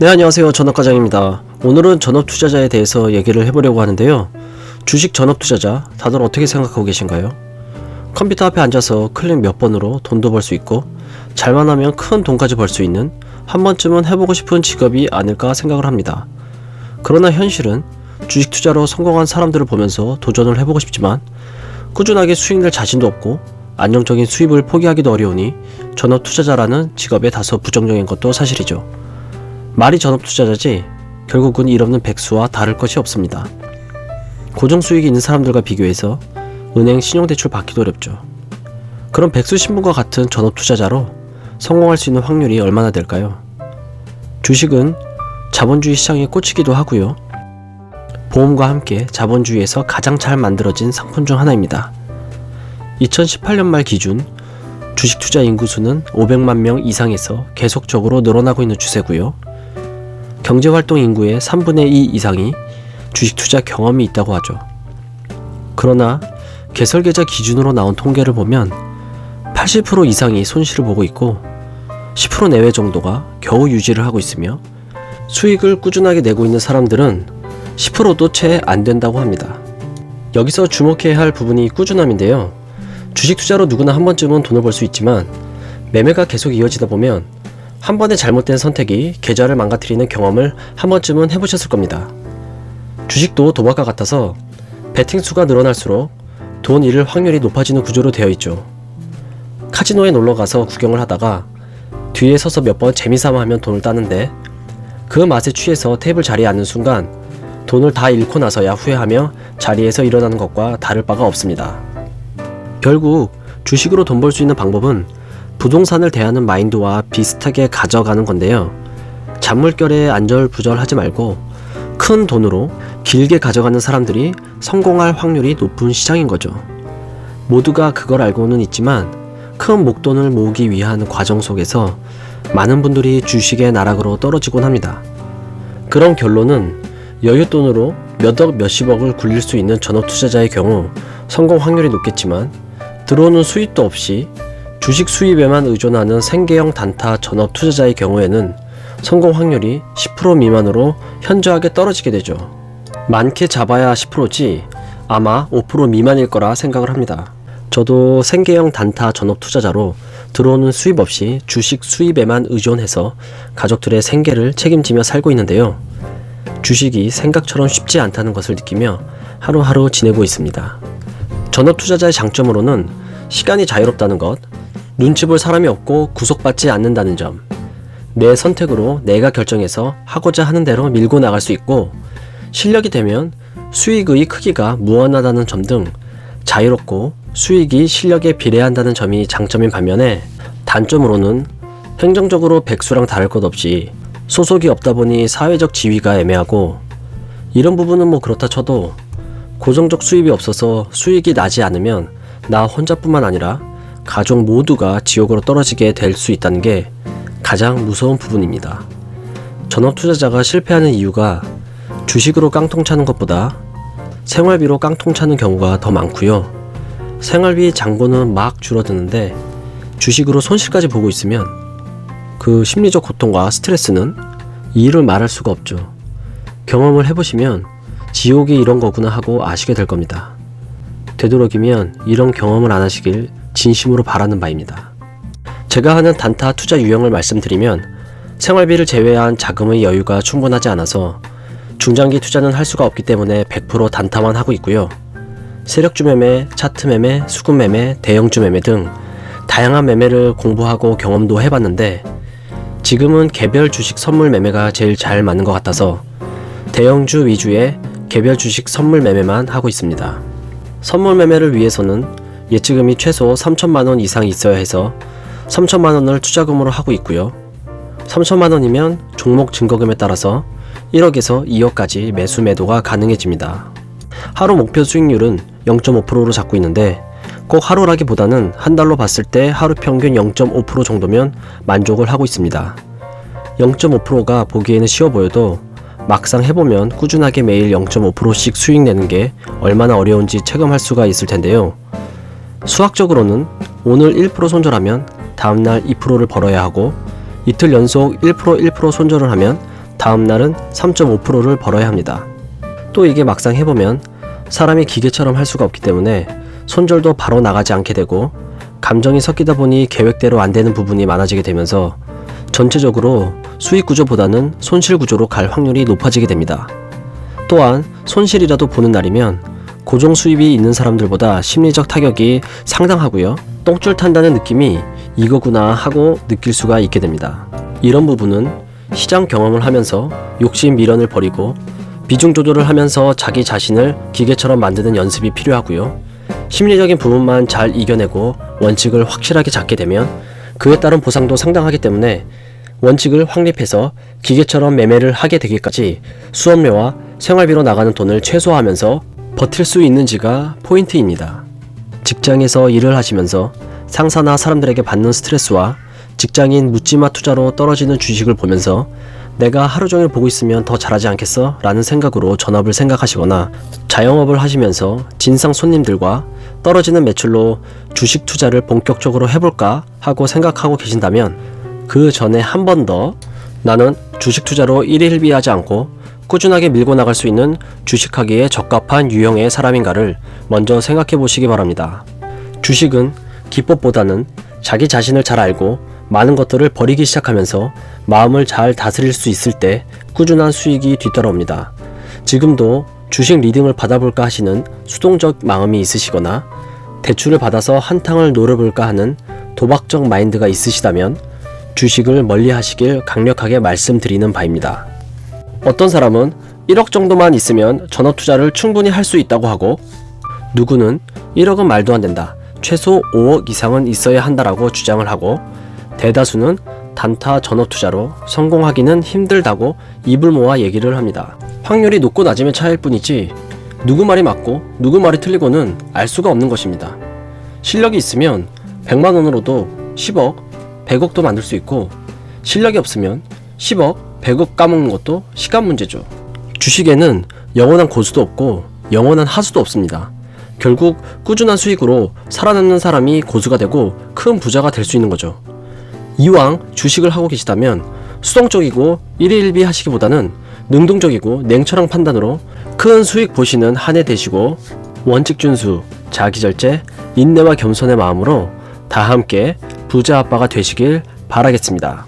네, 안녕하세요. 전업과장입니다. 오늘은 전업 투자자에 대해서 얘기를 해보려고 하는데요. 주식 전업 투자자, 다들 어떻게 생각하고 계신가요? 컴퓨터 앞에 앉아서 클릭 몇 번으로 돈도 벌 수 있고, 잘만 하면 큰 돈까지 벌 수 있는 한 번쯤은 해보고 싶은 직업이 아닐까 생각을 합니다. 그러나 현실은 주식 투자로 성공한 사람들을 보면서 도전을 해보고 싶지만, 꾸준하게 수익 낼 자신도 없고, 안정적인 수입을 포기하기도 어려우니 전업 투자자라는 직업에 다소 부정적인 것도 사실이죠. 말이 전업 투자자지 결국은 일 없는 백수와 다를 것이 없습니다. 고정 수익이 있는 사람들과 비교해서 은행 신용대출 받기도 어렵죠. 그럼 백수 신분과 같은 전업 투자자로 성공할 수 있는 확률이 얼마나 될까요? 주식은 자본주의 시장에 꽂히기도 하고요. 보험과 함께 자본주의에서 가장 잘 만들어진 상품 중 하나입니다. 2018년 말 기준 주식 투자 인구수는 500만 명 이상에서 계속적으로 늘어나고 있는 추세고요. 경제활동 인구의 3분의 2 이상이 주식 투자 경험이 있다고 하죠. 그러나 개설계좌 기준으로 나온 통계를 보면 80% 이상이 손실을 보고 있고 10% 내외 정도가 겨우 유지를 하고 있으며 수익을 꾸준하게 내고 있는 사람들은 10%도 채 안 된다고 합니다. 여기서 주목해야 할 부분이 꾸준함인데요. 주식 투자로 누구나 한 번쯤은 돈을 벌 수 있지만 매매가 계속 이어지다 보면 한 번의 잘못된 선택이 계좌를 망가뜨리는 경험을 한 번쯤은 해보셨을 겁니다. 주식도 도박과 같아서 베팅 수가 늘어날수록 돈 잃을 확률이 높아지는 구조로 되어 있죠. 카지노에 놀러 가서 구경을 하다가 뒤에 서서 몇 번 재미삼아 하면 돈을 따는데 그 맛에 취해서 테이블 자리에 앉는 순간 돈을 다 잃고 나서야 후회하며 자리에서 일어나는 것과 다를 바가 없습니다. 결국 주식으로 돈 벌 수 있는 방법은 부동산을 대하는 마인드와 비슷하게 가져가는 건데요. 잔물결에 안절부절하지 말고 큰 돈으로 길게 가져가는 사람들이 성공할 확률이 높은 시장인 거죠. 모두가 그걸 알고는 있지만 큰 목돈을 모으기 위한 과정 속에서 많은 분들이 주식의 나락으로 떨어지곤 합니다. 그런 결론은 여윳돈으로 몇억 몇십억을 굴릴 수 있는 전업 투자자의 경우 성공 확률이 높겠지만 들어오는 수입도 없이 주식 수입에만 의존하는 생계형 단타 전업 투자자의 경우에는 성공 확률이 10% 미만으로 현저하게 떨어지게 되죠. 많게 잡아야 10%지 아마 5% 미만일 거라 생각을 합니다. 저도 생계형 단타 전업 투자자로 들어오는 수입 없이 주식 수입에만 의존해서 가족들의 생계를 책임지며 살고 있는데요. 주식이 생각처럼 쉽지 않다는 것을 느끼며 하루하루 지내고 있습니다. 전업 투자자의 장점으로는 시간이 자유롭다는 것, 눈치 볼 사람이 없고 구속받지 않는다는 점, 내 선택으로 내가 결정해서 하고자 하는 대로 밀고 나갈 수 있고, 실력이 되면 수익의 크기가 무한하다는 점 등 자유롭고 수익이 실력에 비례 한다는 점이 장점인 반면에 단점으로는 행정적으로 백수랑 다를 것 없이 소속이 없다 보니 사회적 지위가 애매하고 이런 부분은 뭐 그렇다 쳐도 고정적 수입이 없어서 수익이 나지 않으면 나 혼자뿐만 아니라 가족 모두가 지옥으로 떨어지게 될 수 있다는 게 가장 무서운 부분입니다. 전업 투자자가 실패하는 이유가 주식으로 깡통 차는 것보다 생활비로 깡통 차는 경우가 더 많고요. 생활비 잔고는 막 줄어드는데 주식으로 손실까지 보고 있으면 그 심리적 고통과 스트레스는 이를 말할 수가 없죠. 경험을 해보시면 지옥이 이런 거구나 하고 아시게 될 겁니다. 되도록이면 이런 경험을 안 하시길 진심으로 바라는 바입니다. 제가 하는 단타 투자 유형을 말씀드리면 생활비를 제외한 자금의 여유가 충분하지 않아서 중장기 투자는 할 수가 없기 때문에 100% 단타만 하고 있고요. 세력주 매매, 차트 매매, 수급 매매, 대형주 매매 등 다양한 매매를 공부하고 경험도 해봤는데 지금은 개별 주식 선물 매매가 제일 잘 맞는 것 같아서 대형주 위주의 개별 주식 선물 매매만 하고 있습니다. 선물 매매를 위해서는 예치금이 최소 3천만 원 이상 있어야 해서 3천만 원을 투자금으로 하고 있고요. 3천만 원이면 종목 증거금에 따라서 1억에서 2억까지 매수 매도가 가능해집니다. 하루 목표 수익률은 0.5%로 잡고 있는데 꼭 하루라기보다는 한 달로 봤을 때 하루 평균 0.5% 정도면 만족을 하고 있습니다. 0.5%가 보기에는 쉬워 보여도 막상 해보면 꾸준하게 매일 0.5%씩 수익 내는 게 얼마나 어려운지 체감할 수가 있을 텐데요. 수학적으로는 오늘 1% 손절하면 다음날 2%를 벌어야 하고 이틀 연속 1% 1% 손절을 하면 다음 날은 3.5%를 벌어야 합니다. 또 이게 막상 해보면 사람이 기계처럼 할 수가 없기 때문에 손절도 바로 나가지 않게 되고 감정이 섞이다 보니 계획대로 안 되는 부분이 많아지게 되면서 전체적으로 수익 구조보다는 손실 구조로 갈 확률이 높아지게 됩니다. 또한 손실이라도 보는 날이면 고정 수입이 있는 사람들보다 심리적 타격이 상당하고요. 똥줄 탄다는 느낌이 이거구나 하고 느낄 수가 있게 됩니다. 이런 부분은 시장 경험을 하면서 욕심 미련을 버리고 비중 조절을 하면서 자기 자신을 기계처럼 만드는 연습이 필요하고요. 심리적인 부분만 잘 이겨내고 원칙을 확실하게 잡게 되면 그에 따른 보상도 상당하기 때문에 원칙을 확립해서 기계처럼 매매를 하게 되기까지 수업료와 생활비로 나가는 돈을 최소화하면서 버틸 수 있는지가 포인트입니다. 직장에서 일을 하시면서 상사나 사람들에게 받는 스트레스와 직장인 묻지마 투자로 떨어지는 주식을 보면서 내가 하루 종일 보고 있으면 더 잘하지 않겠어? 라는 생각으로 전업을 생각하시거나 자영업을 하시면서 진상 손님들과 떨어지는 매출로 주식 투자를 본격적으로 해볼까 하고 생각하고 계신다면 그 전에 한 번 더 나는 주식 투자로 일일비하지 않고 꾸준하게 밀고 나갈 수 있는 주식하기에 적합한 유형의 사람인가를 먼저 생각해 보시기 바랍니다. 주식은 기법보다는 자기 자신을 잘 알고 많은 것들을 버리기 시작하면서 마음을 잘 다스릴 수 있을 때 꾸준한 수익이 뒤따라옵니다. 지금도 주식 리딩을 받아볼까 하시는 수동적 마음이 있으시거나 대출을 받아서 한탕을 노려볼까 하는 도박적 마인드가 있으시다면 주식을 멀리 하시길 강력하게 말씀드리는 바입니다. 어떤 사람은 1억 정도만 있으면 전업 투자를 충분히 할 수 있다고 하고 누구는 1억은 말도 안 된다. 최소 5억 이상은 있어야 한다라고 주장을 하고 대다수는 단타 전업 투자로 성공하기는 힘들다고 입을 모아 얘기를 합니다. 확률이 높고 낮음의 차이일 뿐이지 누구 말이 맞고 누구 말이 틀리고는 알 수가 없는 것입니다. 실력이 있으면 100만 원으로도 10억, 100억도 만들 수 있고 실력이 없으면 10억, 100억 까먹는 것도 시간 문제죠. 주식에는 영원한 고수도 없고 영원한 하수도 없습니다. 결국 꾸준한 수익으로 살아남는 사람이 고수가 되고 큰 부자가 될 수 있는 거죠. 이왕 주식을 하고 계시다면 수동적이고 일일비 하시기보다는 능동적이고 냉철한 판단으로 큰 수익 보시는 한 해 되시고 원칙 준수, 자기 절제, 인내와 겸손의 마음으로 다 함께 부자 아빠가 되시길 바라겠습니다.